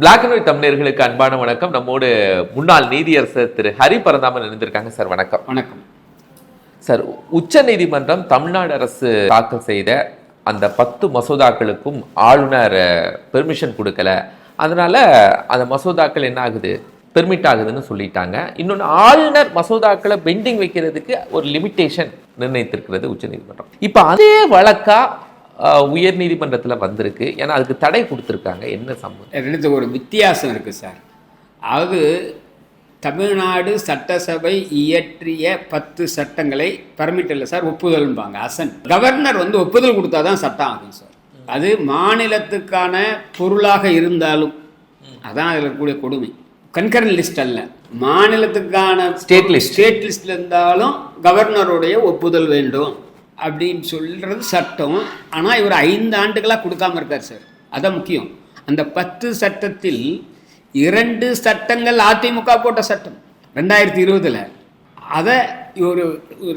Black and white தமிழர்களுக்கு அன்பான வணக்கம். நம்மோடு முன்னாள் நீதியரசர் திரு ஹரி பரந்தாமன் இணைந்திருக்காங்க. சார் வணக்கம். வணக்கம். சார் உச்ச நீதிமன்றம் தமிழ்நாடு அரசு தாக்கல் செய்த அந்த பத்து மசோதாக்களுக்கும் ஆளுநர் பெர்மிஷன் கொடுக்கல. அதனால அந்த மசோதாக்கள் என்ன ஆகுது? பெர்மிட் ஆகுதுன்னு சொல்லிட்டாங்க. இன்னொன்று ஆளுநர் மசோதாக்களை பெண்டிங் வைக்கிறதுக்கு ஒரு லிமிட்டேஷன் நிர்ணயித்திருக்கிறது உச்சநீதிமன்றம் இப்போ அதே வழக்கா உயர் நீதிமன்றத்தில் வந்திருக்கு. ஏன்னா அதுக்கு தடை கொடுத்துருக்காங்க. என்ன சம்பந்தம் ரெண்டுத்துக்கு ஒரு வித்தியாசம் இருக்குது சார். அது தமிழ்நாடு சட்டசபை இயற்றிய பத்து சட்டங்களை பர்மிட் இல்லை சார் ஒப்புதல்பாங்க. அசன். கவர்னர் வந்து ஒப்புதல் கொடுத்தா தான் சட்டம் ஆகும் சார். அது மாநிலத்துக்கான பொருளாக இருந்தாலும் அதான் அதில் இருக்கக்கூடிய கொடுமை. கன்கரன் லிஸ்ட் அல்ல. மாநிலத்துக்கான State list. ஸ்டேட் லிஸ்ட்ல இருந்தாலும் கவர்னருடைய ஒப்புதல் வேண்டும். அப்படின்னு சொல்கிறது சட்டம். ஆனால் இவர் ஐந்து ஆண்டுகளாக கொடுக்காம இருக்கார் சார். அதான் முக்கியம். அந்த பத்து சட்டத்தில் இரண்டு சட்டங்கள் அதிமுக போட்ட சட்டம். ரெண்டாயிரத்தி இருபதில். அதை ஒரு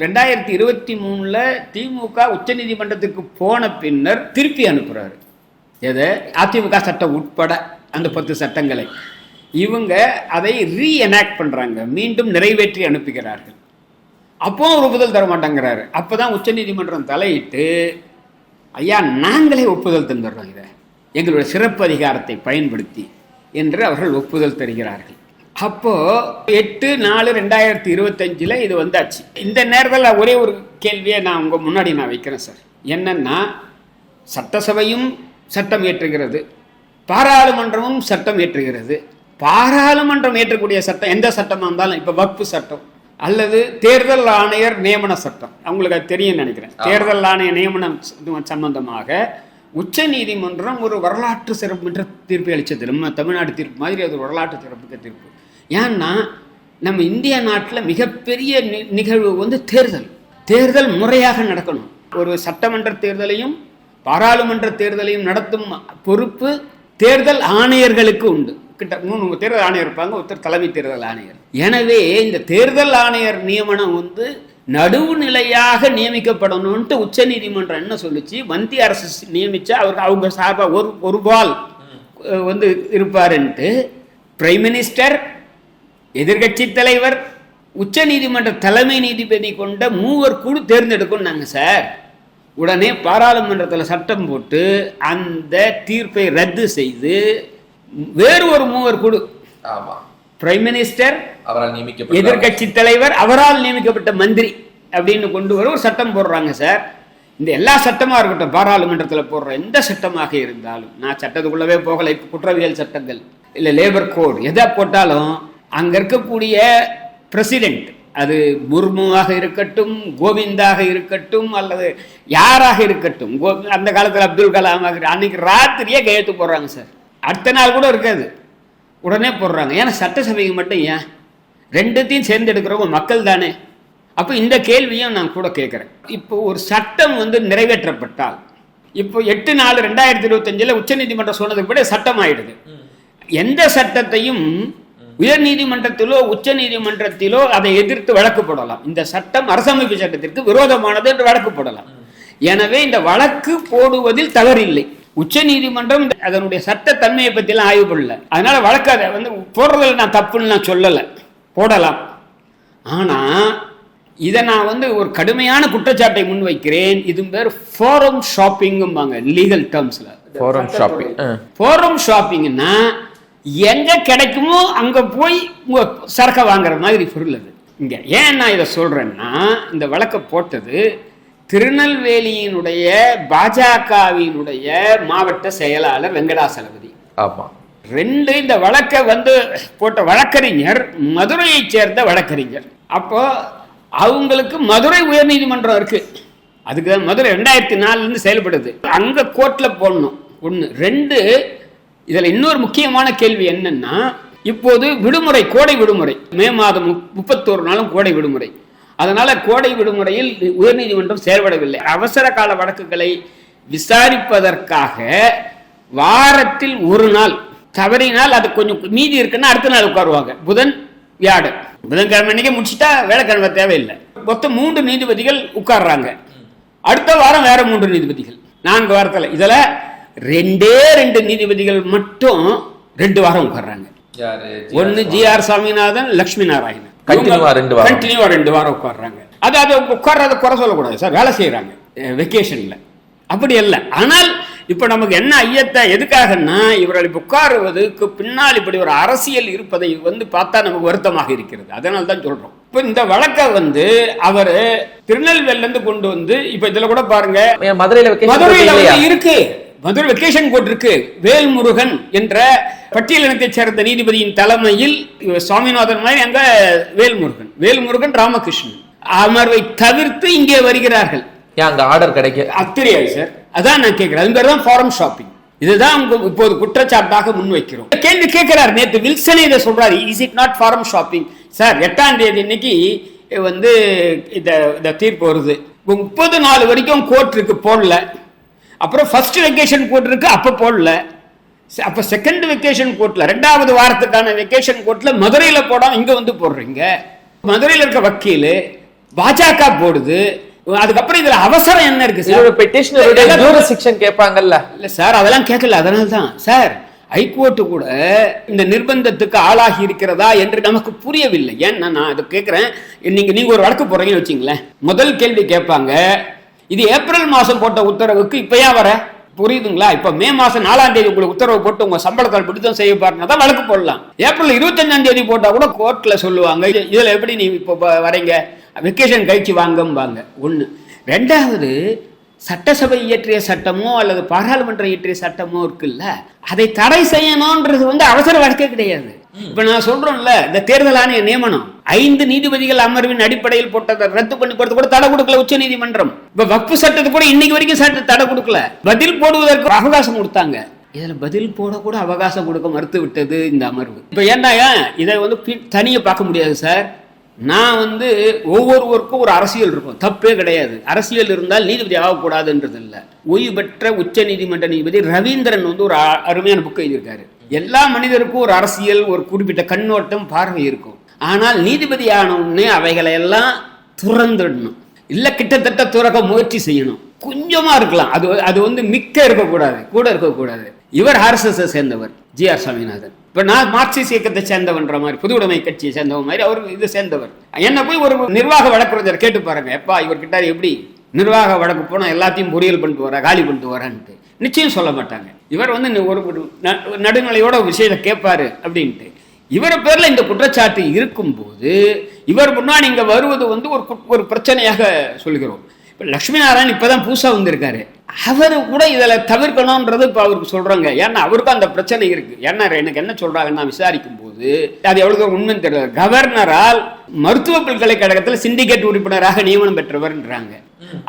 ரெண்டாயிரத்தி இருபத்தி மூணில் திமுக உச்சநீதிமன்றத்துக்கு போன பின்னர் திருப்பி அனுப்புகிறாரு எதை? அதிமுக சட்டம் உட்பட அந்த பத்து சட்டங்களை. இவங்க அதை ரீஎனாக்ட் பண்ணுறாங்க மீண்டும் நிறைவேற்றி அனுப்புகிறார்கள். அப்போ ஒரு ஒப்புதல் தர மாட்டேங்கிறாரு அப்பதான் உச்சநீதிமன்றம் தலையிட்டு ஐயா நாங்களே ஒப்புதல் தந்துடுறோம் இதை. எங்களுடைய சிறப்பு அதிகாரத்தை பயன்படுத்தி என்று அவர்கள் ஒப்புதல் தருகிறார்கள். அப்போ எட்டு நாலு ரெண்டாயிரத்தி இருபத்தஞ்சில் இது வந்தாச்சு. இந்த நேரத்தில் ஒரே ஒரு கேள்வியை நான் உங்கள் முன்னாடி நான் வைக்கிறேன் சார். என்னன்னா சட்டசபையும் சட்டம் ஏற்றுகிறது பாராளுமன்றமும் சட்டம் இயற்றுகிறது. பாராளுமன்றம் ஏற்றக்கூடிய சட்டம் எந்த சட்டமாக இருந்தாலும் இப்போ வக்ஃபு சட்டம். அல்லது தேர்தல் ஆணையர் நியமன சட்டம். அவங்களுக்கு அது தெரியும் நினைக்கிறேன். தேர்தல் ஆணைய நியமனம் சம்பந்தமாக உச்ச நீதிமன்றம் ஒரு வரலாற்று சிறப்புமிக்க தீர்ப்பை அளித்தது நம்ம தமிழ்நாடு தீர்ப்பு மாதிரி அது ஒரு வரலாற்று சிறப்புமிக்க தீர்ப்பு. ஏன்னா நம்ம இந்திய நாட்டில் மிகப்பெரிய நி- நிகழ்வு வந்து தேர்தல். தேர்தல் முறையாக நடக்கணும். ஒரு சட்டமன்ற தேர்தலையும் பாராளுமன்ற தேர்தலையும் நடத்தும் பொறுப்பு தேர்தல் ஆணையர்களுக்கு உண்டு. கிட்ட மூணு தேர்தல் ஆணையர் இருப்பாங்க ஒருத்தர் தலைமை தேர்தல் ஆணையர். எனவே இந்த தேர்தல் ஆணையர் நியமனம் வந்து நடுவுநிலையாக உச்ச நீதிமன்றம் என்ன சொல்லுச்சு? மத்திய அரசு நியமிச்சா அவருக்கு அவங்க சார்பாக ஒரு ஒரு பால் வந்து இருப்பாருன்ட்டு பிரைம் மினிஸ்டர் எதிர்க்கட்சி தலைவர் உச்ச நீதிமன்ற தலைமை நீதிபதி கொண்ட மூவர் குழு தேர்ந்தெடுக்கும்னாங்க சார். உடனே பாராளுமன்றத்தில் சட்டம் போட்டு அந்த தீர்ப்பை ரத்து செய்து வேறு ஒரு மூவர் குழு. ஆமா. பிரைம் மினிஸ்டர் அவரால் நியமிக்கப்பட்ட எதிர்க்கட்சி தலைவர் அவரால் நியமிக்கப்பட்ட மந்திரி அப்படின்னு கொண்டு வர ஒரு சட்டம் போடுறாங்க சார். இந்த எல்லா சட்டமாக இருக்கட்டும் பாராளுமன்றத்தில் போடுற எந்த சட்டமாக இருந்தாலும் நான் சட்டத்துக்குள்ளவே போகலை இப்போ குற்றவியல் சட்டங்கள் இல்லை லேபர் கோட் எதை போட்டாலும் அங்கே இருக்கக்கூடிய பிரசிடென்ட் அது முர்முவாக இருக்கட்டும் கோவிந்தாக இருக்கட்டும் அல்லது யாராக இருக்கட்டும் கோ அந்த காலத்தில் அப்துல் இருக்கட்டும், அன்னைக்கு ராத்திரியே கையெழுத்து போடுறாங்க சார். அடுத்த நாள் கூட இருக்காது. உடனே போடுறாங்க. ஏன்னா சட்டசபைக்கு மட்டும் ஏன்? ரெண்டுத்தையும் சேர்ந்தெடுக்கிறவங்க மக்கள் தானே. அப்போ இந்த கேள்வியும் நான் கூட கேட்குறேன். இப்போ ஒரு சட்டம் வந்து நிறைவேற்றப்பட்டால் இப்போ எட்டு நாலு ரெண்டாயிரத்தி இருபத்தஞ்சில் உச்சநீதிமன்றம் சொன்னதுக்கு கூட சட்டம் ஆயிடுது. எந்த சட்டத்தையும் உயர் நீதிமன்றத்திலோ உச்ச நீதிமன்றத்திலோ அதை எதிர்த்து வழக்கு போடலாம். இந்த சட்டம் அரசமைப்பு சட்டத்திற்கு விரோதமானது என்று வழக்கு போடலாம். எனவே இந்த வழக்கு போடுவதில் தவறில்லை. உச்ச நீதிமன்றம் அதனுடைய சட்ட தன்மையை பற்றிலாம் ஆய்வு பண்ணல. அதனால வழக்கு அதை வந்து போடுறதில் நான் தப்புன்னு நான் சொல்லலை. போடலாம். ஆனா இதை நான் வந்து ஒரு கடுமையான குற்றச்சாட்டை முன்வைக்கிறேன். இது பேர் ஃபோரம் ஷாப்பிங்கும்பாங்க லீகல் டேர்ம்ஸ்ல ஃபோரம் ஷாப்பிங் ஃபோரம் ஷாப்பிங்னா எங்க கிடைக்குமோ அங்க போய் உங்க சரக்கை வாங்குற மாதிரி பொருள் அது. இங்க. ஏன் நான் இதை சொல்றேன்னா இந்த வழக்கை போட்டது திருநெல்வேலியினுடைய பாஜகவினுடைய மாவட்ட செயலாளர் வெங்கடாசலபதி. ஆமா. ரெண்டு இந்த வழக்கை வந்து போட்ட வழக்கறிஞர் மதுரையைச் சேர்ந்த வழக்கறிஞர். அப்போ அவங்களுக்கு மதுரை உயர்நீதிமன்றம் இருக்கு. அதுக்கு மதுரை ரெண்டாயிரத்தி நாலுலேருந்து செயல்படுது. அங்க கோர்ட்ல போடணும். ஒன்று ரெண்டு இதில் இன்னொரு முக்கியமான கேள்வி என்னன்னா இப்போது விடுமுறை கோடை விடுமுறை. மே மாதம் முப்- முப்பத்தோரு நாளும் கோடை விடுமுறை. அதனால கோடை விடுமுறையில் உயர்நீதிமன்றம் செயல்படவில்லை. அவசர கால வழக்குகளை விசாரிப்பதற்காக வாரத்தில் ஒரு நாள் தவறினால் அது கொஞ்சம் மீதி இருக்குன்னா அடுத்த நாள் உட்காருவாங்க. புதன் வியாடு புதன்கிழமை அன்னைக்கு முடிச்சுட்டா வேலைக்கிழமை தேவையில்லை. மொத்தம் மூன்று நீதிபதிகள் உட்கார்றாங்க. அடுத்த வாரம் வேற மூன்று நீதிபதிகள். நான்கு வாரத்தில். இதில் ரெண்டே ரெண்டு நீதிபதிகள் மட்டும் ரெண்டு வாரம் உட்கார்றாங்க. ஒன்னு ஜி ஆர் சாமிநாதன் லட்சுமி நாராயணன். Continue-ஆ ரெண்டு வாரம். கண்டினியூவா ரெண்டு வாரம் உட்கார்றாங்க. அது அது உட்கார்றத குறை சொல்லக்கூடாது சார். வேலை செய்யறாங்க வெக்கேஷன்ல அப்படி அல்ல. ஆனால் இப்ப நமக்கு என்ன ஐயத்தை எதுக்காகன்னா இவர்கள் இப்ப உட்காருவதுக்கு பின்னால் இப்படி ஒரு அரசியல் இருப்பதை வந்து பார்த்தா நமக்கு வருத்தமாக இருக்கிறது. அதனால தான் சொல்றோம். இப்ப இந்த வழக்கை வந்து அவர் திருநெல்வேலில இருந்து கொண்டு வந்து இப்ப இதுல கூட பாருங்க மதுரையில மதுரையில இருக்கு. மதுரை வெக்கேஷன் கோர்ட் இருக்கு வேல்முருகன் என்ற பட்டியலினத்தைச் சேர்ந்த நீதிபதியின் தலைமையில் சுவாமிநாதன் மாதிரி அங்க வேல்முருகன். வேல்முருகன் ராமகிருஷ்ணன். அமர்வை தவிர்த்து இங்கே வருகிறார்கள். ஏன் அங்க ஆர்டர் கிடைக்க? தெரியாது சார். அதான் நான் கேட்கிறேன். அது பேர் தான் ஃபாரம் ஷாப்பிங் இதுதான் உங்க இப்போது குற்றச்சாட்டாக முன்வைக்கிறோம். கேள்வி கேட்கிறார். நேத்து வில்சனே இதை சொல்றாரு. Is it not forum shopping sir எட்டாம் தேதி இன்னைக்கு வந்து இந்த தீர்ப்பு வருது. முப்பது நாலு வரைக்கும் கோர்ட் இருக்கு போடல. அப்புறம் ஃபர்ஸ்ட் வெக்கேஷன் இருக்கு அப்ப போடல. அப்ப செகண்ட் வெக்கேஷன் கோர்ட்ல ரெண்டாவது வாரத்துக்கான வெக்கேஷன் கோர்ட்ல மதுரையில போடாம இங்க வந்து போடுறீங்க. மதுரையில இருக்க வக்கீல் பாஜக போடுது. அதுக்கப்புறம் இதுல அவசரம் என்ன இருக்கு சார்? எல்லாம் ஜூரிஸ்டிக்ஷன் கேட்பாங்கல்ல. இல்ல சார் அதெல்லாம் கேட்கல அதனால தான் சார் ஹைகோர்ட்டு கூட இந்த நிர்பந்தத்துக்கு ஆளாகி இருக்கிறதா என்று நமக்கு புரியவில்லை. ஏன்னா நான் அதை கேட்கிறேன். நீங்க நீங்க ஒரு வழக்கு போடுறீங்கன்னு வச்சுங்களேன். முதல் கேள்வி கேட்பாங்க இது ஏப்ரல் மாதம் போட்ட உத்தரவுக்கு இப்ப ஏன் வர? புரியுதுங்களா? இப்ப மே மாசம் நாலாம் தேதி உங்களுக்கு உத்தரவு போட்டு உங்க சம்பளத்தால் பிடித்தம் செய்ய பாருங்க. தான் வழக்கு போடலாம். ஏப்ரல் இருபத்தஞ்சாம் தேதி போட்டா கூட கோர்ட்ல சொல்லுவாங்க இதில் இதுல எப்படி நீ இப்போ வரீங்க? வெக்கேஷன் கழிச்சு வாங்கம்பாங்க. ஒண்ணு. ரெண்டாவது சட்டசபை இயற்றிய சட்டமோ அல்லது பாராளுமன்றம் இயற்றிய சட்டமோ இருக்குல்ல அதை தடை செய்யணும்ன்றது வந்து அவசர வழக்கே கிடையாது. இப்ப நான் சொல்றோம்ல இந்த தேர்தல் ஆணைய நியமனம் ஐந்து நீதிபதிகள் அமர்வின் அடிப்படையில் போட்டதை ரத்து பண்ணி போறது கூட தடை கொடுக்கல உச்ச நீதிமன்றம். இப்ப வக்பு சட்டத்தை கூட இன்னைக்கு வரைக்கும் சட்ட தடை கொடுக்கல. பதில் போடுவதற்கு அவகாசம் கொடுத்தாங்க. இதுல பதில் போட கூட அவகாசம் கொடுக்க மறுத்து விட்டது இந்த அமர்வு. இப்ப ஏன்டா இதை வந்து பி- தனியா பார்க்க முடியாது சார்? நான் வந்து ஒவ்வொருவருக்கும் ஒரு அரசியல் இருக்கும். தப்பே கிடையாது. அரசியல் இருந்தால் நீதிபதி ஆகக்கூடாதுன்றது இல்லை ஓய்வு பெற்ற உச்ச நீதிமன்ற நீதிபதி ரவீந்திரன் வந்து ஒரு அருமையான புக் எழுதியிருக்காரு. எல்லா மனிதருக்கும் ஒரு அரசியல் ஒரு குறிப்பிட்ட கண்ணோட்டம் பார்வை இருக்கும். ஆனால் நீதிபதி உடனே அவைகளை எல்லாம் துறந்துடணும். இல்லை கிட்டத்தட்ட துறக்க முயற்சி செய்யணும். கொஞ்சமா இருக்கலாம். அது அது வந்து மிக்க இருக்கக்கூடாது. கூட இருக்கக்கூடாது. இவர் ஆர்எஸ்எஸ் சேர்ந்தவர் ஜி ஆர் சாமிநாதன். இப்ப நான் மார்க்சிஸ்ட் இயக்கத்தை சேர்ந்தவன்ற மாதிரி புது உடைமை கட்சியை சேர்ந்தவன் மாதிரி அவர் இது சேர்ந்தவர். என்ன போய் ஒரு நிர்வாக வழக்கறிஞர் கேட்டு பாருங்க. எப்பா இவர்கிட்ட எப்படி? நிர்வாக வழக்கு போனால் எல்லாத்தையும் பொரியல் பண்ணிட்டு வரேன் காலி பண்ணிட்டு வரேன்ட்டு. நிச்சயம் சொல்ல மாட்டாங்க. இவர் வந்து ஒரு ந- நடுநிலையோட விஷயத்தை கேட்பாரு அப்படின்ட்டு. இவர் பேரில் இந்த குற்றச்சாட்டு இருக்கும்போது இவர் முன்னாடி இங்கே வருவது வந்து ஒரு குட்- ஒரு பிரச்சனையாக சொல்கிறோம் லக்ஷ்மி நாராயன் இப்போ தான் புதுசாக வந்திருக்காரு. அவர் கூட இதில் தவிர்க்கணும்ன்றது இப்போ அவருக்கு சொல்கிறாங்க ஏன்னா அவருக்கும் அந்த பிரச்சனை இருக்கு. ஏன்னா எனக்கு என்ன சொல்றாங்கன்னா விசாரிக்கும் போது அது எவ்வளோ தூரம் உண்மைன்னு தெரியல. கவர்னரால் மருத்துவ பல்கலைக்கழகத்தில் சிண்டிகேட் உறுப்பினராக நியமனம் பெற்றவர்ன்றாங்க.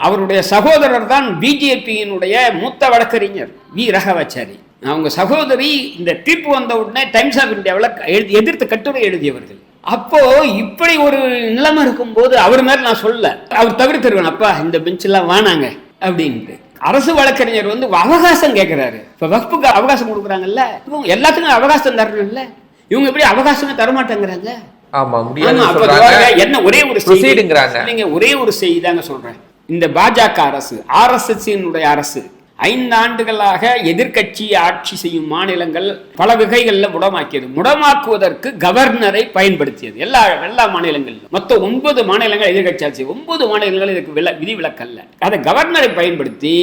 அவருடைய சகோதரர் தான் பிஜேபியினுடைய மூத்த வழக்கறிஞர் வி. ரகவாச்சாரி. அவங்க சகோதரி இந்த தீர்ப்பு வந்த உடனே டைம்ஸ் ஆஃப் இந்தியாவில் எழுதி எதிர்த்து கட்டுரை எழுதியவர்கள். அப்போ இப்படி ஒரு நிலைமை இருக்கும்போது அவர் மாதிரி நான் சொல்ல அவர் தவிர்த்துருவேன் அப்பா இந்த பெஞ்செல்லாம் வானாங்க அப்படின்ட்டு. அரசு வழக்கறிஞர் வந்து அவகாசம் கேட்கிறாரு இப்ப வகுப்புக்கு அவகாசம் கொடுக்குறாங்கல்ல? இவங்க எல்லாத்துக்கும் அவகாசம் தரணும்ல? இவங்க எப்படி அவகாசமே தரமாட்டேங்கிறாங்க? ஆமா ஆமா, முடியாது என்ன ஒரே ஒரு செய்தி- Proceedingறாங்க. இல்லைங்க ஒரே ஒரு செய்தி தாங்க சொல்றேன். இந்த பாஜக அரசு ஆர்எஸ்எஸ் அரசு ஐந்து ஆண்டுகளாக எதிர்க்கட்சி ஆட்சி செய்யும் மாநிலங்கள் பல வகைகளில் முடமாக்கியது. முடமாக்குவதற்கு கவர்னரை பயன்படுத்தியது. எல்லா எல்லா மாநிலங்களிலும். மொத்தம் ஒன்பது மாநிலங்கள் எதிர்கட்சி ஆட்சி ஒன்பது மாநிலங்கள் இதுக்கு வில விதி விலக்கல்ல. அதை கவர்னரை பயன்படுத்தி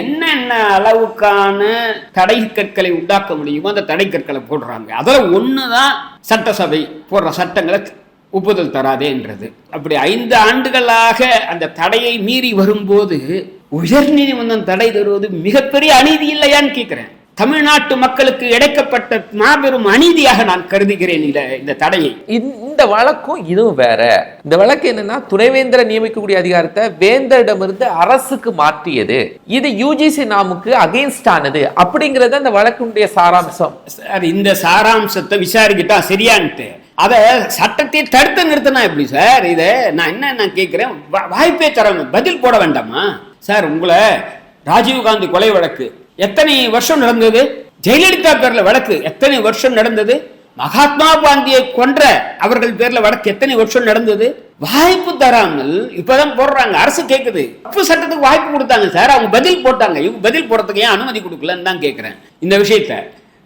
என்னென்ன அளவுக்கான தடை கற்களை உண்டாக்க முடியுமோ அந்த தடை கற்களை போடுறாங்க. அதில் ஒன்று தான் சட்டசபை போடுற சட்டங்களை ஒப்புதல் தராதேன்றது. அப்படி ஐந்து ஆண்டுகளாக அந்த தடையை மீறி வரும்போது உயர்நீதிமன்றம் தடை தருவது மிகப்பெரிய அநீதி இல்லையான்னு கேட்கிறேன் தமிழ்நாட்டு மக்களுக்கு இழைக்கப்பட்ட மாபெரும் அநீதியாக நான் கருதுகிறேன் இந்த இந்த தடையை. இந்த- இந்த வழக்கும் இதுவும் வேற. இந்த வழக்கு என்னன்னா துணைவேந்தரை நியமிக்கக்கூடிய அதிகாரத்தை வேந்தரிடமிருந்து அரசுக்கு மாற்றியது. இது யூஜிசி நாமுக்கு அகைன்ஸ்ட் ஆனது. அப்படிங்கறது அந்த வழக்கினுடைய சாராம்சம். சார் இந்த சாராம்சத்தை விசாரிக்கிட்டா சரியான்ட்டு. அத சட்டத்தை தடுத்து நிறுத்தினா எப்படி சார் இத? நான் என்ன நான் கேட்கிறேன் வாய்ப்பே தரணும் பதில் போட வேண்டாமா? சார் உங்களை ராஜீவ்காந்தி கொலை வழக்கு எத்தனை வருஷம் நடந்தது? ஜெயலலிதா பேர்ல வழக்கு எத்தனை வருஷம் நடந்தது? மகாத்மா காந்தியை கொன்ற அவர்கள் பேர்ல வழக்கு எத்தனை வருஷம் நடந்தது? வாய்ப்பு தராமல் இப்பதான் போடுறாங்க. அரசு கேக்குது. தப்பு சட்டத்துக்கு வாய்ப்பு கொடுத்தாங்க சார். அவங்க பதில் போட்டாங்க. இவங்க பதில் போடுறதுக்கு ஏன் அனுமதி கொடுக்கலன்னு தான் கேட்கிறேன் இந்த விஷயத்த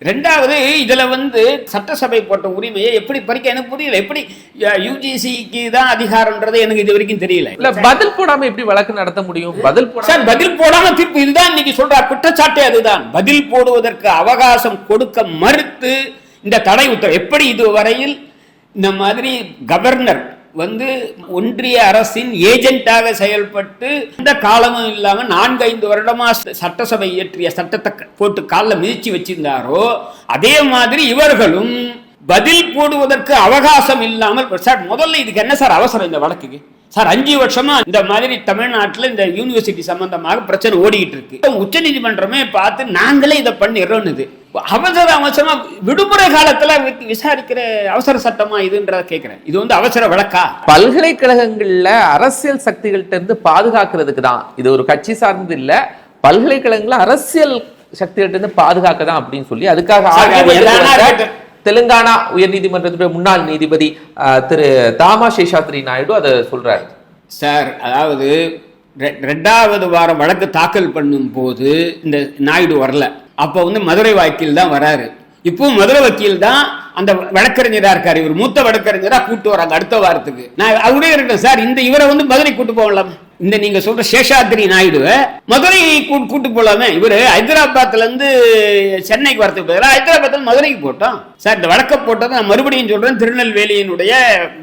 ரெண்டாவது இதுல வந்து சட்டசபை போட்ட உரிமையை எப்படி பறிக்க எனக்கு புரியல. எப்படி யூஜிசிக்கு தான் அதிகாரம்ன்றது எனக்கு இது வரைக்கும் தெரியல. இல்ல பதில் போடாம எப்படி வழக்கு நடத்த முடியும்? பதில் சார் பதில் போடாம தீர்ப்பு இதுதான் இன்னைக்கு சொல்ற குற்றச்சாட்டே அதுதான். பதில் போடுவதற்கு அவகாசம் கொடுக்க மறுத்து இந்த தடை உத்தரவு. எப்படி இதுவரையில் இந்த மாதிரி கவர்னர் வந்து ஒன்றிய அரசின் ஏஜென்ட்டாக செயல்பட்டு இந்த காலமும் இல்லாமல் நான்கு ஐந்து வருடமா சட்டசபை இயற்றிய சட்டத்தை போட்டு காலில் மிதிச்சு வச்சிருந்தாரோ அதே மாதிரி இவர்களும் பதில் போடுவதற்கு அவகாசம் இல்லாமல் சார் முதல்ல இதுக்கு என்ன சார் அவசரம் இந்த வழக்குக்கு? சார் அஞ்சு வருஷமா இந்த மாதிரி தமிழ்நாட்டில் இந்த யூனிவர்சிட்டி சம்பந்தமாக பிரச்சனை ஓடிக்கிட்டு இருக்கு. உச்ச நீதிமன்றமே பார்த்து நாங்களே இதை பண்ணிடுறோன்னு அவசர அவசரமா விடுமுறை காலத்துல விசாரிக்கிற அவசர சட்டமா இதுன்றத கேக்குறேன். இது வந்து அவசர வழக்கா? பல்கலைக்கழகங்கள்ல அரசியல் சக்திகள்ட்ட இருந்து பாதுகாக்கிறதுக்கு தான். இது ஒரு கட்சி சார்ந்தது இல்ல. பல்கலைக்கழகங்கள அரசியல் சக்திகள்ட்ட இருந்து பாதுகாக்க தான் அப்படின்னு சொல்லி அதுக்காக. தெலுங்கானா உயர்நீதிமன்றத்துடைய முன்னாள் நீதிபதி திரு தாமா சேஷாத்ரி நாயுடு அதை சொல்றாரு. சார் அதாவது ரெண்டாவது வாரம் வழக்கு தாக்கல் பண்ணும் போது இந்த நாயுடு வரல. அப்போ வந்து மதுரை வக்கீல் தான் வராரு. இப்போ மதுரை வக்கீல் தான் அந்த வழக்கறிஞரா இருக்காரு. இவர் மூத்த வழக்கறிஞரா கூட்டு வராங்க அடுத்த வாரத்துக்கு. நான் அவரே இருக்கேன் சார் இந்த இவரை வந்து மதுரை கூட்டு போகலாம். இந்த நீங்க சொல்ற சேஷாத்ரி நாயுடுவை மதுரை கூ- கூட்டு போலாமே. இவரு ஹைதராபாத்ல இருந்து சென்னைக்கு வரதுக்கு பதிலாக ஹைதராபாத்ல மதுரைக்கு போட்டோம் சார் இந்த வழக்க போட்டதை நான் மறுபடியும் சொல்றேன். திருநெல்வேலியினுடைய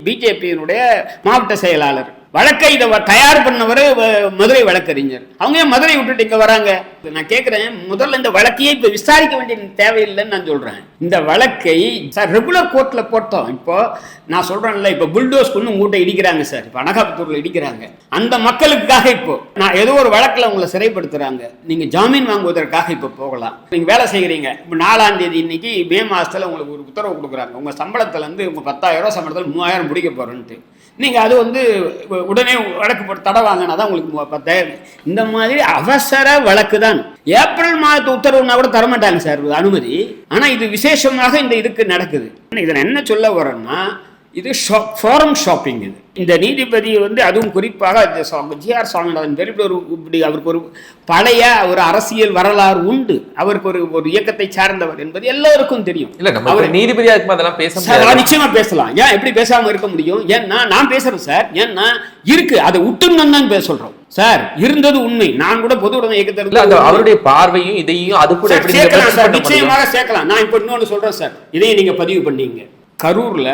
பிஜேபியினுடைய மாவட்ட செயலாளர். வழக்கை இதை வ- தயார் பண்ணவர் வ- மதுரை வழக்கறிஞர். அவங்க ஏன் மதுரை விட்டுட்டு இங்க வராங்க? நான் கேட்கிறேன் முதல்ல இந்த வழக்கையே இப்ப விசாரிக்க வேண்டிய தேவையில்லைன்னு நான் சொல்றேன். இந்த வழக்கை சார் ரெகுலர் கோர்ட்ல போட்டோம். இப்போ நான் சொல்றேன்ல இப்ப புல்டோஸ் கொண்டு மூட்டை இடிக்கிறாங்க சார் இப்ப அனகாபுத்தூர்ல இடிக்கிறாங்க. அந்த மக்களுக்காக இப்போ நான் ஏதோ ஒரு வழக்கில் உங்களை சிறைப்படுத்துறாங்க. நீங்க ஜாமீன் வாங்குவதற்காக இப்போ போகலாம். நீங்க வேலை செய்கிறீங்க இப்போ நாலாம் தேதி இன்னைக்கு மே மாசத்துல உங்களுக்கு ஒரு உத்தரவு கொடுக்குறாங்க. உங்க சம்பளத்துல இருந்து உங்க பத்தாயிரம் ரூபாய் சம்பளத்தில் மூவாயிரம் பிடிக்க போறேன்ட்டு. நீங்கள் அது வந்து உடனே வழக்கு போட்டு தடை வாங்கினா தான் உங்களுக்கு தேவை. இந்த மாதிரி அவசர வழக்கு தான். ஏப்ரல் மாதத்து உத்தரவுனா கூட தரமாட்டாங்க சார் அனுமதி. ஆனால் இது விசேஷமாக இந்த இதுக்கு நடக்குது. இதை நான் என்ன சொல்ல வரேன்னா இது ஃபாரம் ஷாப்பிங் இது. இந்த நீதிபதி வந்து அதுவும் குறிப்பாக ஜிஆர் சுவாமிநாதன் பேர் இப்படி ஒரு இப்படி அவருக்கு ஒரு பழைய ஒரு அரசியல் வரலாறு உண்டு. அவருக்கு ஒரு ஒரு இயக்கத்தை சார்ந்தவர் என்பது எல்லோருக்கும் தெரியும். இல்ல நம்ம அவர் நீதிபதியா இருக்கும் அதெல்லாம் பேச நிச்சயமா பேசலாம். ஏன் எப்படி பேசாம இருக்க முடியும்? ஏன்னா நான் பேசுறேன் சார். ஏன்னா இருக்கு. அதை விட்டுன்னு தான் பேச சொல்றோம். சார் இருந்தது உண்மை. நான் கூட பொது உடைமை இயக்கத்திற்கு அவருடைய பார்வையும் இதையும் அது கூட சேர்க்கலாம் சார்? நிச்சயமாக சேர்க்கலாம். நான் இப்போ இன்னொன்று சொல்றேன் சார். இதையும் நீங்க பதிவு பண்ணீங்க. கரூர்ல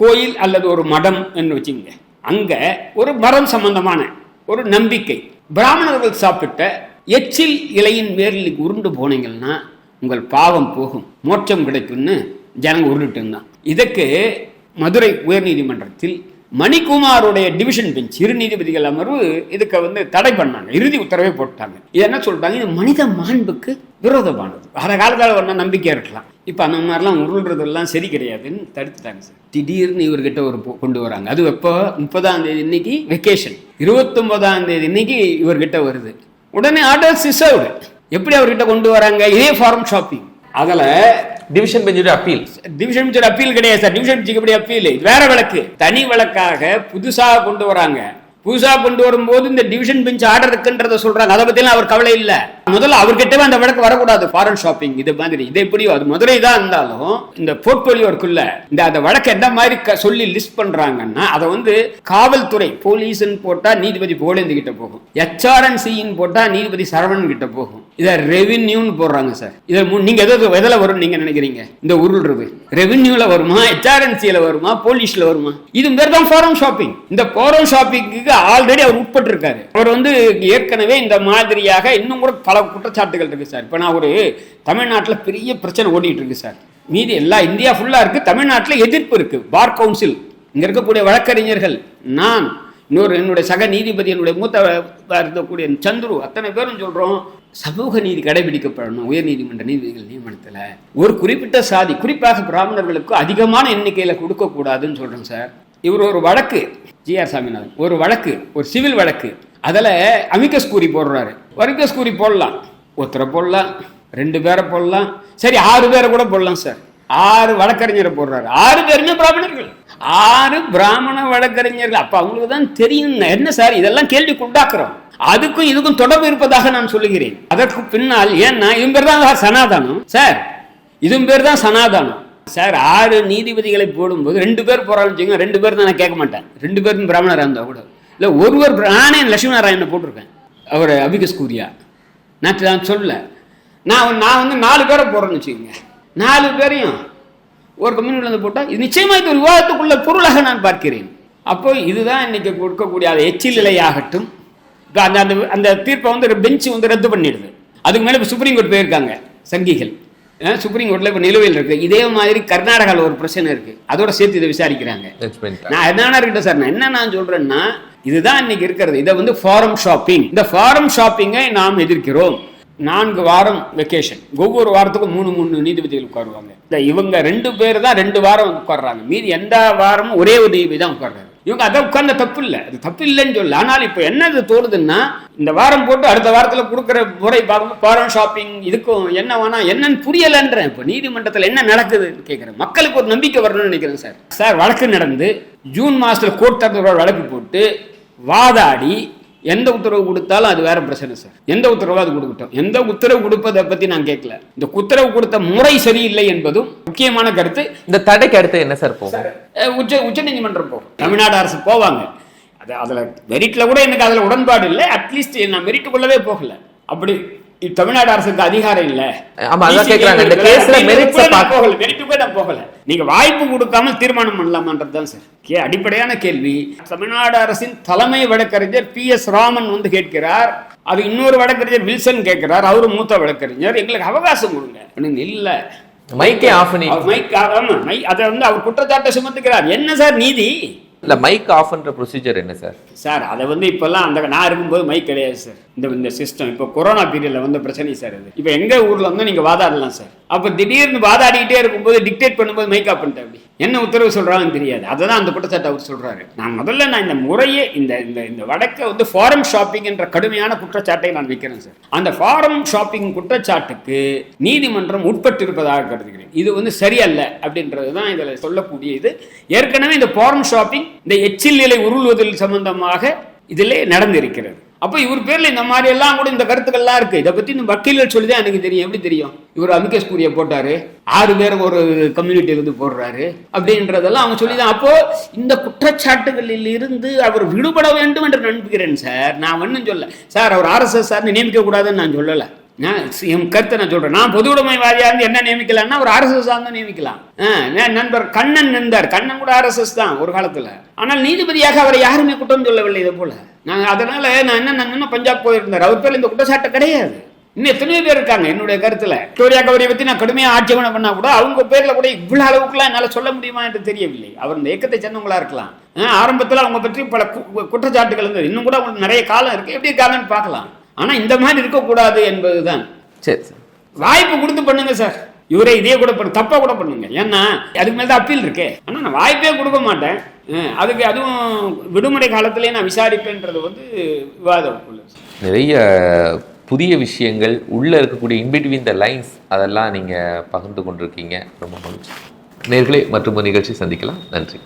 கோயில் அல்லது ஒரு மடம் என்று வச்சுங்க அங்க ஒரு மரம் சம்பந்தமான ஒரு நம்பிக்கை. பிராமணர்கள் சாப்பிட்ட எச்சில் இலையின் மேரில் உருண்டு போனீங்கன்னா உங்கள் பாவம் போகும். மோட்சம் கிடைக்கும்னு ஜனங்க உருண்டுட்டு இருந்தான் இதுக்கு மதுரை உயர்நீதிமன்றத்தில் மணிக்குமாருடைய டிவிஷன் பெஞ்ச் இரு நீதிபதிகள் அமர்வு இதுக்கு வந்து தடை பண்ணாங்க. இறுதி உத்தரவே போட்டாங்க. இது என்ன சொல்லிட்டாங்க இது மனித மாண்புக்கு விரோதமானது. அந்த காலத்தில் ஒன்றா நம்பிக்கை இருக்கலாம். இப்போ அந்த மாதிரிலாம் உருள்றதெல்லாம் சரி கிடையாதுன்னு தடுத்துட்டாங்க சார். திடீர்னு இவர்கிட்ட ஒரு கொண்டு வராங்க. அது எப்போ? முப்பதாம் தேதி இன்னைக்கு வெக்கேஷன் இருபத்தொன்பதாம் தேதி இன்னைக்கு இவர்கிட்ட வருது. உடனே ஆர்டர் ரிசர்வ்டு எப்படி அவர்கிட்ட கொண்டு வராங்க? இதே ஃபார்ம் ஷாப்பிங் அதில் டிவிஷன் பெஞ்சுடைய அப்பீல் டிவிஷன் பெஞ்ச் அப்பீல் கிடையாது சார். டிவிஷன் பெஞ்சுக்கு எப்படி அப்பீல் வேற வழக்கு. தனி வழக்காக புதுசாக கொண்டு வராங்க. புதுசா கொண்டு வரும்போது இந்த டிவிஷன் பெஞ்ச் ஆர்டர் இருக்குன்றத சொல்றாங்க. அதை பத்திலாம் அவர் கவலை இல்ல. முதல்ல அவர்கிட்டவே அந்த வழக்கு வரக்கூடாது. ஃபாரன் ஷாப்பிங் இது மாதிரி. இது எப்படியோ அது மதுரை தான் இருந்தாலும் இந்த போர்ட்போலியோ இருக்குல்ல இந்த அந்த வழக்கு எந்த மாதிரி க- சொல்லி லிஸ்ட் பண்றாங்கன்னா அதை வந்து காவல்துறை போலீஸ்னு போட்டா நீதிபதி போலேந்து கிட்ட போகும். ஹெச்ஆர்என்சின்னு போட்டா நீதிபதி சரவணன் கிட்ட போகும். இதை ரெவின்யூன்னு போடுறாங்க சார் இதை மு- நீங்க எதாவது எதில் வரும்னு நீங்க நினைக்கிறீங்க? இந்த உருள்றது ரெவின்யூல வருமா ஹெச்ஆர்என்சியில் வருமா போலீஸ்ல வருமா? இது பேர் தான் ஃபாரம் ஷாப்பிங் இந்த ஃபாரம் ஷாப்பிங்க்கு ஆல்ரெடி அவர் உட்பட்டிருக்காரு. அவர் வந்து ஏற்கனவே இந்த மாதிரியாக இன்னும் கூட பல குற்றச்சாட்டுகள் இருக்கு சார் இப்போ நான் ஒரு தமிழ்நாட்டில் பெரிய பிரச்சனை ஓடிட்டு இருக்கு சார் மீதி எல்லா இந்தியா ஃபுல்லாக இருக்குது தமிழ்நாட்டில் எதிர்ப்பு இருக்குது பார் கவுன்சில் இங்கே இருக்கக்கூடிய வழக்கறிஞர்கள் நான் இன்னொரு என்னுடைய சக நீதிபதி என்னுடைய மூத்த இருக்கக்கூடிய சந்துரு அத்தனை பேரும் சொல்கிறோம் சமூக நீதி கடைபிடிக்கப்படணும். உயர் நீதிமன்ற நீதிபதிகள் நியமனத்தில். ஒரு குறிப்பிட்ட சாதி குறிப்பாக பிராமணர்களுக்கு அதிகமான எண்ணிக்கையில் கொடுக்கக்கூடாதுன்னு சொல்கிறேன் சார். இவர் ஒரு வழக்கு ஜிஆர் சாமிநாதன். ஒரு வழக்கு ஒரு சிவில் வழக்கு. அதில் அமிக்கஸ் கூறி போடுறாரு. வரிக்கஸ் கூறி போடலாம். ஒருத்தரை போடலாம் ரெண்டு பேரை போடலாம். சரி ஆறு பேரை கூட போடலாம் சார். ஆறு வழக்கறிஞரை போடுறாரு. ஆறு பேருமே பிராமணர்கள். ஆறு பிராமண வழக்கறிஞர்கள். அப்போ அவங்களுக்கு தான் தெரியும். என்ன சார் இதெல்லாம் கேள்வி உண்டாக்குறோம் அதுக்கும் இதுக்கும் தொடர்பு இருப்பதாக நான் சொல்லுகிறேன். அதற்கு பின்னால் ஏன்னா பேர் தான் சனாதானம். சனாதனம் சார் இதுவும் பேர் தான் சனாதனம். சார் ஆறு நீதிபதிகளை போடும்போது ரெண்டு பேர் போறான்னு வச்சுக்கோங்க ரெண்டு பேர் தான் நான் கேட்க மாட்டேன். ரெண்டு பேரும் பிராமணராக இருந்தால் கூட. இல்லை ஒருவர் நானே லட்சுமி நாராயணனை போட்டிருக்கேன். அவர் அபிகஸ் கூரியா நான் நான் சொல்லல. நான் வந்து- நான் வந்து நாலு பேரை போடுறேன்னு வச்சுக்கோங்க. நாலு பேரையும் ஒரு கம்யூனிட்டில போட்டால் இது நிச்சயமா இது ஒரு விவாதத்துக்குள்ள பொருளாக நான் பார்க்கிறேன். அப்போ இதுதான் இன்னைக்கு கொடுக்கக்கூடிய எச்சில் நிலையாகட்டும் இப்ப அந்த அந்த அந்த தீர்ப்பை வந்து பெஞ்ச் வந்து ரத்து பண்ணிடுது. அதுக்கு மேலே இப்போ சுப்ரீம் கோர்ட் போயிருக்காங்க சங்கிகள். சுப்ரீம் கோர்ட்டில் இப்போ நிலுவையில் இருக்கு. இதே மாதிரி கர்நாடகாவில் ஒரு பிரச்சனை இருக்கு. அதோட சேர்த்து இதை விசாரிக்கிறாங்க. நான் என்ன இருக்கட்டும் சார் நான் என்ன நான் சொல்றேன்னா இதுதான் இன்னைக்கு இருக்கிறது. இதை வந்து ஃபாரம் ஷாப்பிங் இந்த ஃபாரம் ஷாப்பிங்கை நாம் எதிர்க்கிறோம். நான்கு வாரம் வெக்கேஷன் ஒவ்வொரு வாரத்துக்கும் மூணு மூணு நீதிபதிகள் உட்காருவாங்க. இந்த இவங்க ரெண்டு பேர் தான் ரெண்டு வாரம் உட்கார்றாங்க. மீதி எந்த வாரமும் ஒரே ஒரு நீதிபதி தான் உட்கார்றாரு. இவங்க அதை உட்கார்ந்த தப்பு இல்லை. அது தப்பு இல்லைன்னு சொல்லல. ஆனால் இப்போ என்னது தோணுதுன்னா இந்த வாரம் போட்டு அடுத்த வாரத்தில் கொடுக்குற முறை பார்க்கும்போது ஃபாரம் ஷாப்பிங் இதுக்கும் என்ன வேணா என்னன்னு புரியலைன்றேன். இப்போ நீதிமன்றத்தில் என்ன நடக்குதுன்னு கேட்குறேன் மக்களுக்கு ஒரு நம்பிக்கை வரணும்னு நினைக்கிறேன் சார். சார் வழக்கு நடந்து ஜூன் மாதத்தில் கோர்ட் தரத்தோட வழக்கு போட்டு வாதாடி எந்த உத்தரவு கொடுத்தாலும் அது வேற பிரச்சனை சார். எந்த உத்தரவோ அது கொடுக்கட்டும். எந்த உத்தரவு கொடுப்பதை பத்தி நான் கேட்கல. இந்த உத்தரவு கொடுத்த முறை சரியில்லை என்பதும் முக்கியமான கருத்து. இந்த தடைக்கு அடுத்து என்ன சார் போகும்? உச்ச உச்ச நீதிமன்றம் போகும். தமிழ்நாடு அரசு போவாங்க. அது அதுல மெரிட்ல கூட எனக்கு அதுல உடன்பாடு இல்லை. அட்லீஸ்ட் நான் மெரிட்டுக்குள்ளவே போகல. அப்படி தமிழ்நாடு அரசுக்கு அதிகாரம் இல்ல. ஆமா, அதான் கேக்குறாங்க. இந்த போகல மெரிட்டுக்கே நான் போகல. நீங்க வாய்ப்பு கொடுக்காம தீர்மானம் பண்ணலாமான்றது தான் சார். கே அடிப்படையான கேள்வி. தமிழ்நாடு அரசின் தலைமை வழக்கறிஞர் பி எஸ் ராமன் வந்து கேட்கிறார். அது இன்னொரு வழக்கறிஞர் வில்சன் கேட்கிறார். அவரு மூத்த வழக்கறிஞர். எங்களுக்கு அவகாசம் கொடுங்க. அப்படின்னு இல்ல. மைக்கே ஆஃப் மைக் ஆமா மை அதை வந்து அவர் குற்றச்சாட்டை சுமத்துக்கிறார் என்ன சார் நீதி? இல்ல மைக் ஆஃப் பண்ற ப்ரொசீஜர் என்ன சார் சார் அதை வந்து இப்போல்லாம் அந்த நான் இருக்கும்போது மைக் கிடையாது சார் இந்த இந்த சிஸ்டம் இப்போ கொரோனா பீரியட்ல வந்து பிரச்சனை சார் இது. இப்போ எங்க ஊர்ல வந்து நீங்க வாதாடலாம் சார் அப்போ திடீர்னு வாதாடிக்கிட்டே இருக்கும்போது டிக்டேட் பண்ணும்போது மைக் பண்ணிட்டேன் அப்படி. என்ன உத்தரவு சொல்றாங்கன்னு தெரியாது. அதுதான் அந்த குற்றச்சாட்டு அவர் சொல்றாரு. நான் முதல்ல நான் இந்த முறையே இந்த இந்த இந்த வடக்க வந்து ஃபாரம் ஷாப்பிங் என்ற கடுமையான குற்றச்சாட்டை நான் வைக்கிறேன் சார். அந்த ஃபாரம் ஷாப்பிங் குற்றச்சாட்டுக்கு நீதிமன்றம் உட்பட்டிருப்பதாக கருதுகிறேன். இது வந்து சரியல்ல அப்படின்றது தான் இதில் சொல்லக்கூடிய இது. ஏற்கனவே இந்த ஃபாரம் ஷாப்பிங் இந்த எச்சில் நிலை உருள்வதில் சம்பந்தமாக இதிலே நடந்திருக்கிறது. அப்போ இவர் பேர்ல இந்த மாதிரி எல்லாம் கூட இந்த கருத்துக்கள்லாம் இருக்கு. இதை பத்தி இந்த வக்கீல்கள் சொல்லி தான் எனக்கு தெரியும். எப்படி தெரியும்? இவர் அமிகேஷ் கூறிய போட்டாரு. ஆறு பேர் ஒரு கம்யூனிட்டி வந்து போடுறாரு. அப்படின்றதெல்லாம் அவங்க சொல்லி தான் அப்போ இந்த குற்றச்சாட்டுகளில் இருந்து அவர் விடுபட வேண்டும் என்று நம்புகிறேன் சார். நான் ஒன்றும் சொல்ல சார் அவர் ஆர்எஸ்எஸ் சார் நியமிக்க கூடாதுன்னு நான் சொல்லலை. நான் என் கருத்தை நான் சொல்கிறேன் நான் பொது உடைமைவாதியாக இருந்து என்ன நியமிக்கலாம்னா ஒரு ஆர்எஸ்எஸ் தான் நியமிக்கலாம். ஆ, நண்பர் கண்ணன் நின்றார். கண்ணன் கூட ஆர்எஸ்எஸ் தான் ஒரு காலத்தில். ஆனால் நீதிபதியாக அவரை யாருமே குற்றம் சொல்லவில்லை இதை போல. நான் அதனால நான் என்ன நான் இன்னும் பஞ்சாப் போயிருந்தார் அவர் பேர் இந்த குற்றச்சாட்டு கிடையாது. இன்னும் எத்தனையோ பேர் இருக்காங்க என்னுடைய கருத்துல. விக்டோரியா கவரியை பத்தி நான் கடுமையா ஆட்சேபனை பண்ணா கூட அவங்க பேர்ல கூட இவ்வளவு அளவுக்குலாம் என்னால சொல்ல முடியுமா என்று தெரியவில்லை. அவர் இந்த இயக்கத்தை சேர்ந்தவங்களா இருக்கலாம். ஆரம்பத்துல அவங்க பற்றி பல குற்றச்சாட்டுகள் இருந்தது. இன்னும் கூட அவங்களுக்கு நிறைய காலம் இருக்கு. எப்படி இருக்காங்கன்னு பார்க்கலாம். ஆனா இந்த மாதிரி இருக்கக்கூடாது என்பதுதான். சரி சார். வாய்ப்பு கொடுத்து பண்ணுங்க சார். இவரே இதே கூட பண்ணு தப்பா கூட பண்ணுங்க. ஏன்னா அதுக்கு மேல தான் அப்பீல் இருக்கே. ஆனா நான் வாய்ப்பே கொடுக்க மாட்டேன். அதுக்கு அதுவும் விடுமுறை காலத்திலே நான் விசாரிப்பேன்றது வந்து விவாதம் நிறைய புதிய விஷயங்கள் உள்ளே இருக்கக்கூடிய இன்பிட்வீன் த லைன்ஸ் அதெல்லாம் நீங்கள் பகிர்ந்து கொண்டிருக்கீங்க. ரொம்ப மகிழ்ச்சி. நேர்களே மற்றும் நிகழ்ச்சி சந்திக்கலாம். நன்றி.